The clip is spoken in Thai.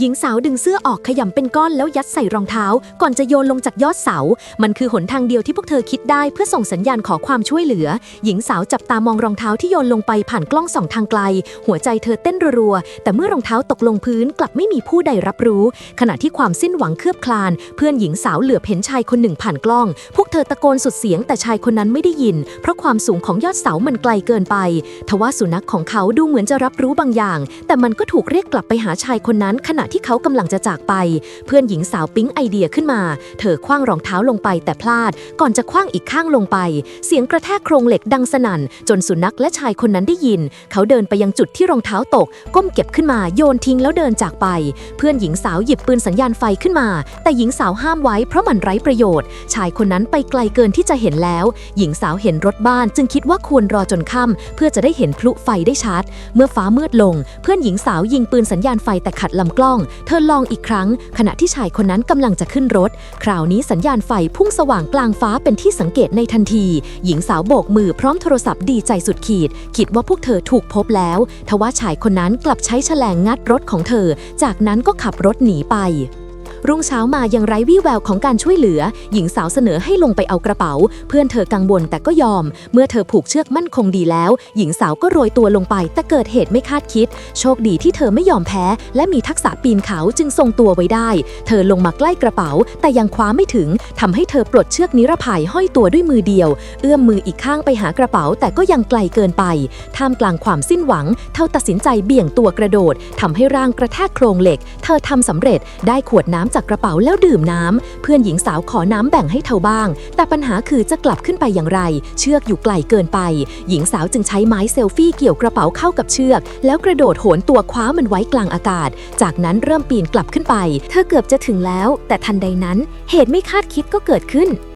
หญิงสาวดึงเสื้อออกขยำเป็นก้อนแล้วยัดใส่รองเท้า ก่อนจะโยนลงจากยอดเสา มันคือหนทางเดียวที่พวกเธอคิดได้เพื่อส่งสัญญาณขอความช่วยเหลือ หญิงสาวจับตามองรองเท้าที่โยนลงไปผ่านกล้องส่องทางไกล หัวใจเธอเต้นรัวๆแต่เมื่อรองเท้าตกลงพื้นกลับไม่มีผู้ใดรับรู้ ขณะที่ความสิ้นหวังเคลือบคลาน เพื่อนหญิงสาวเหลือเห็นชายคนหนึ่งผ่านกล้อง พวกเธอตะโกนสุดเสียงแต่ชายคนนั้นไม่ได้ยิน เพราะความสูงของยอดเสามันไกลเกินไป ทว่าสุนัขของเขาดูเหมือนจะรับรู้บางอย่าง แต่มันก็ถูกเรียกกลับไปหาชายคนนั้นขณะที่เขากำลังจะจากไป เพื่อนหญิงสาวปิ๊งไอเดียขึ้นมา เธอคว้างรองเท้าลงไปแต่พลาด ก่อนจะคว้างอีกข้างลงไป เสียงกระแทกโครงเหล็กดังสนั่น จนสุนัขและชายคนนั้นได้ยิน เขาเดินไปยังจุดที่รองเท้าตก ก้มเก็บขึ้นมาโยนทิ้งแล้วเดินจากไป เพื่อนหญิงสาวหยิบปืนสัญญาณไฟขึ้นมา แต่หญิงสาวห้ามไว้เพราะมันไร้ประโยชน์ ชายคนนั้นไปไกลเกินที่จะเห็นแล้ว หญิงสาวเห็นรถบ้านจึงคิดว่าควรรอจนค่ำเพื่อจะได้เห็นพลุไฟได้ชัด เมื่อฟ้ามืดลง เพื่อนหญิงสาวยิงปืนสัญญาณไฟแต่ขัดลำกล้องเธอลองอีกครั้ง ขณะที่ชายคนนั้นกำลังจะขึ้นรถ คราวนี้สัญญาณไฟพุ่งสว่างกลางฟ้าเป็นที่สังเกตในทันที หญิงสาวโบกมือพร้อมโทรศัพท์ดีใจสุดขีด คิดว่าพวกเธอถูกพบแล้วทว่าชายคนนั้นกลับใช้แฉลงงัดรถของเธอ จากนั้นก็ขับรถหนีไป รุ่งเช้ามายังไร้วี่แววของการช่วยเหลือ หญิงสาวเสนอให้ลงไปเอากระเป๋า เพื่อนเธอกังวลแต่ก็ยอม เมื่อเธอผูกเชือกมั่นคงดีแล้ว หญิงสาวก็โรยตัวลงไป แต่เกิดเหตุไม่คาดคิด โชคดีที่เธอไม่ยอมแพ้ และมีทักษะปีนเขาจึงทรงตัวไว้ได้ เธอลงมาใกล้กระเป๋า แต่ยังคว้าไม่ถึงทำให้เธอปลดเชือกนิรภัยห้อยตัวด้วยมือเดียว เอื้อมมืออีกข้างไปหากระเป๋า แต่ก็ยังไกลเกินไป ท่ามกลางความสิ้นหวัง เธอตัดสินใจเบี่ยงตัวกระโดดทำให้ร่างกระแทกโครงเหล็ก เธอทำสำเร็จได้ขวดน้ำจากกระเป๋าแล้วดื่มน้ำเพื่อนหญิงสาวขอน้ำแบ่งให้เธอบ้าง แต่ปัญหาคือจะกลับขึ้นไปอย่างไร เชือกอยู่ไกลเกินไป หญิงสาวจึงใช้ไม้เซลฟี่เกี่ยวกระเป๋าเข้ากับเชือก แล้วกระโดดโหนตัวคว้ามันไว้กลางอากาศ จากนั้นเริ่มปีนกลับขึ้นไป เธอเกือบจะถึงแล้ว แต่ทันใดนั้น เหตุไม่คาดคิดก็เกิดขึ้น